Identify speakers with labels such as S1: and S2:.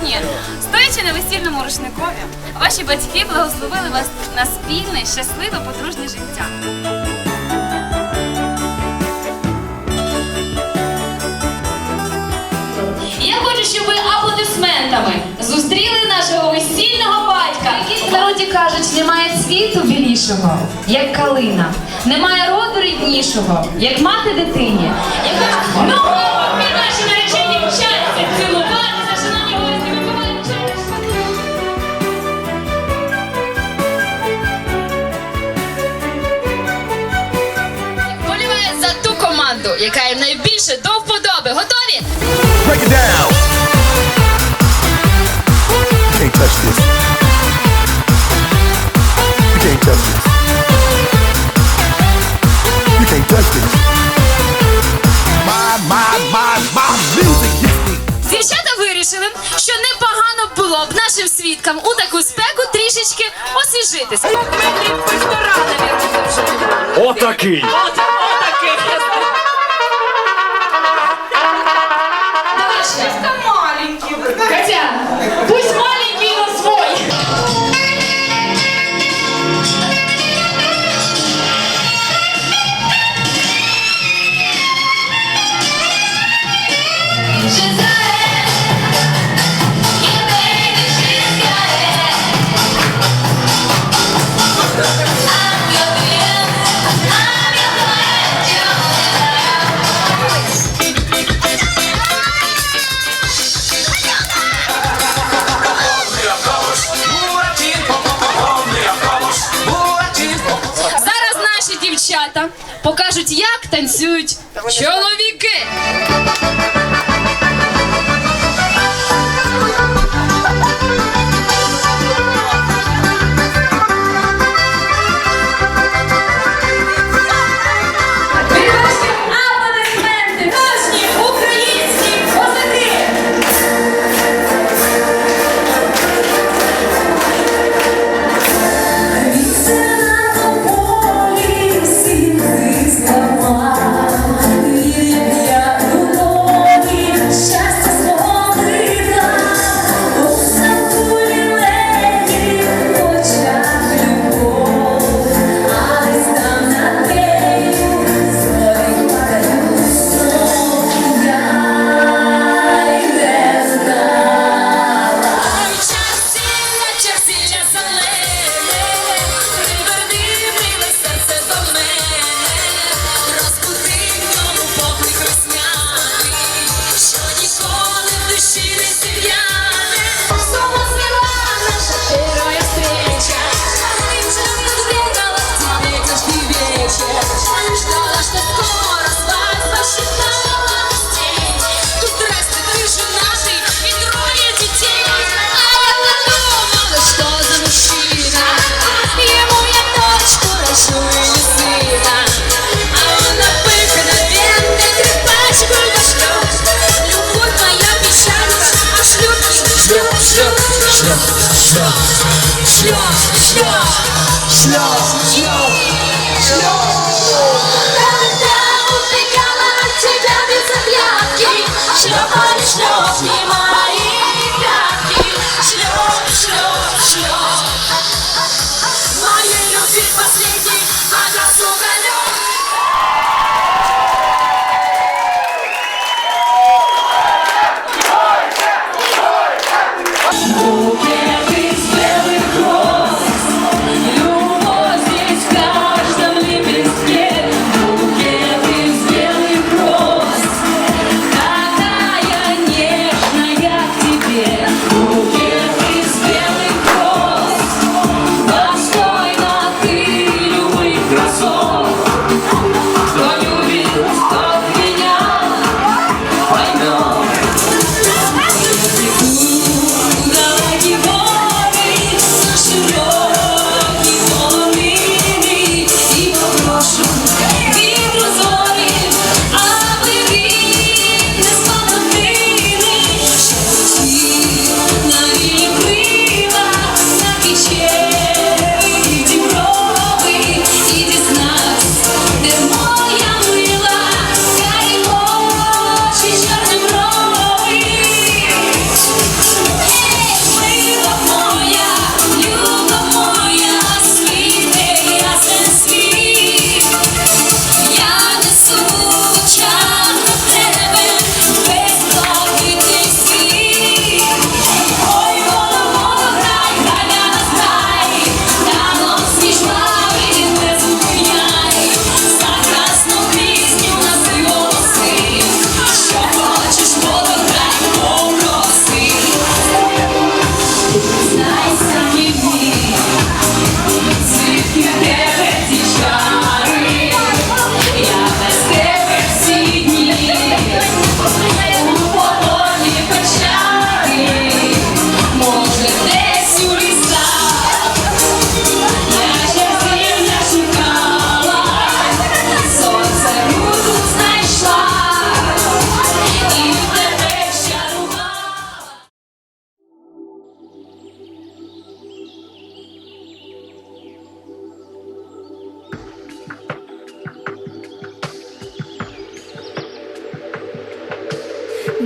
S1: сьогодні, стоячи на весільному рушникові, ваші батьки благословили вас на спільне, щасливе, подружнє життя.
S2: Я хочу, щоб ви аплодисментами зустріли нашого весільного батька. В народі кажуть, немає цвіту білішого, як калина, немає роду ріднішого, як мати дитині. Яка ну, ми наші наречені вчаться цілуватися, яка їм найбільше до вподоби. Готові?
S3: Break it down. You can't touch this. You can't touch this. You can't touch this. My, my, my, my music hits me.
S2: Дівчата вирішили, що непогано було б нашим свідкам у таку спеку трішечки освіжитися.
S4: Отакий.
S2: Катя, покажуть, як танцюють чоловіки. Stop! Stop!